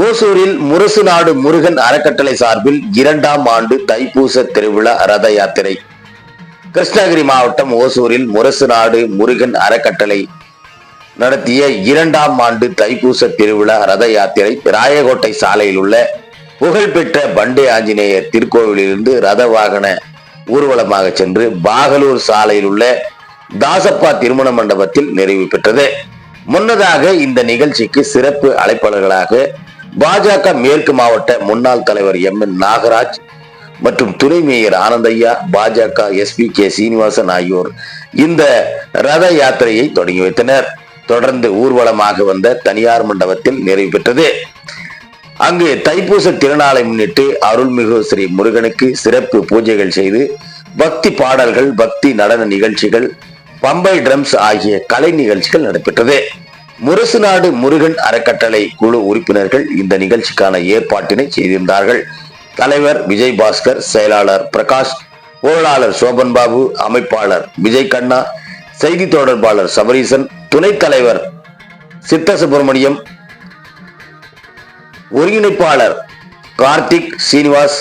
ஓசூரில் முரசு நாடு முருகன் அறக்கட்டளை சார்பில் இரண்டாம் ஆண்டு தைப்பூச திருவிழா ரத யாத்திரை. கிருஷ்ணகிரி மாவட்டம் ஓசூரில் முரசு நாடு முருகன் அறக்கட்டளை நடத்திய இரண்டாம் ஆண்டு தைப்பூச திருவிழா ரத யாத்திரை ராயகோட்டை சாலையில் உள்ள புகழ்பெற்ற பண்டே ஆஞ்சநேயர் திருக்கோவிலிருந்து ரத வாகன ஊர்வலமாக சென்று பாகலூர் சாலையில் உள்ள தாசப்பா திருமண மண்டபத்தில் நிறைவு பெற்றது. முன்னதாக இந்த நிகழ்ச்சிக்கு சிறப்பு அழைப்பாளர்களாக பாஜக மேற்கு மாவட்ட முன்னாள் தலைவர் எம். என். நாகராஜ் மற்றும் துணை மேயர் ஆனந்தையா பாஜக எஸ்பி கே. சீனிவாசன் ஆகியோர் இந்த ரத யாத்திரையை தொடங்கி வைத்தனர். தொடர்ந்து ஊர்வலமாக வந்த தனியார் மண்டபத்தில் நிறைவு பெற்றது. அங்கு தைப்பூச திருநாளை முன்னிட்டு அருள்மிகு ஸ்ரீ முருகனுக்கு சிறப்பு பூஜைகள் செய்து பக்தி பாடல்கள் பக்தி நடன நிகழ்ச்சிகள் பம்பை ட்ரம்ஸ் ஆகிய கலை நிகழ்ச்சிகள் நடைபெற்றது. முரசு நாடு முருகன் அறக்கட்டளை குழு உறுப்பினர்கள் இந்த நிகழ்ச்சிக்கான ஏற்பாட்டினை செய்திருந்தார்கள். தலைவர் விஜய் பாஸ்கர் செயலாளர் பிரகாஷ் பொருளாளர் சோபன் பாபு அமைப்பாளர் விஜய் கண்ணா செய்தி தொடர்பாளர் சபரீசன் துணைத் தலைவர் சித்த சுப்பிரமணியம் ஒருங்கிணைப்பாளர் கார்த்திக் சீனிவாஸ்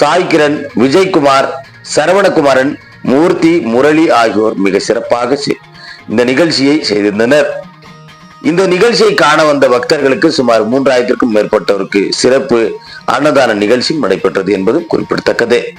சாய்கிரண் விஜய்குமார் சரவணகுமாரன் மூர்த்தி முரளி ஆகியோர் மிக சிறப்பாக செ- இந்த நிகழ்ச்சியை செய்திருந்தனர். இந்த நிகழ்ச்சியை காண வந்த பக்தர்களுக்கு சுமார் மூன்றாயிரத்திற்கும் மேற்பட்டோருக்கு சிறப்பு அன்னதான நிகழ்ச்சியும் நடைபெற்றது என்பது குறிப்பிடத்தக்கது.